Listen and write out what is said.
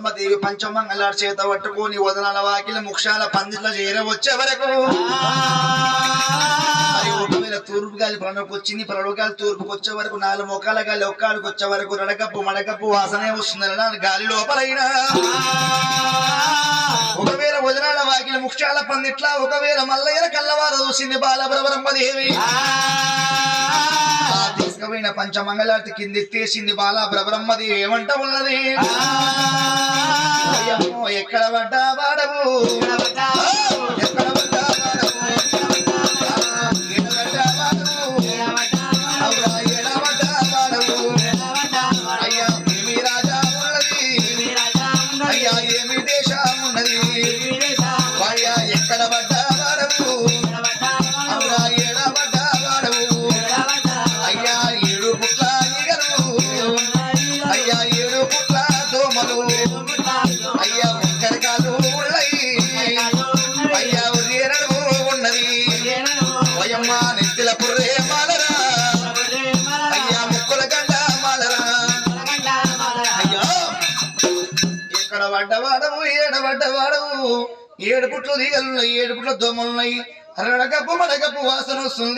మంగళాడు చేత పట్టుకొని వదనాల వాకిల ముక్షాల పందిట్ల చేరవచ్చే వరకు ఒకవేళ తూర్పు గాలి పనులకు వచ్చింది పనులు గాలి తూర్పుకి వచ్చే వరకు నాలుగు మొక్కల గాలి ఒక్కాడికి వచ్చే వరకు రడగప్పు మడగప్పు వాసనే వస్తుందని గాలి లోపలైనా ఒకవేళ వదనాల వాకిల ముక్షాల పందిట్ల ఒకవేళ మల్లయ్య కల్లవారు చూసింది బాలబ్రహ్మదేవి తీసుకుపోయిన పంచమంగళార్తి కింది ఎత్తేసింది బాలా బ్రహ్మదేవి ఏమంట ఉన్నది? ఎక్కడ పడ్డా వాడవు అయ్యా ఏడు పుట్ల దోమలు. అయ్యా ఒక్కరికాలు ఉన్నాయి అయ్యా ఉదయనడు ఉన్నది. వయమ్మ నెత్తిల పుర్రే మాలరా. అయ్యా ముక్కుల గంట మాలరా. అయ్యా ఎక్కడ పడ్డవాడవు ఏడ పడ్డవాడవు? ఏడు పుట్లు దిగలున్నాయి ఏడు పుట్ల దోమలున్నాయి. రడకప్పు మడకప్పు వాసన వస్తుంది.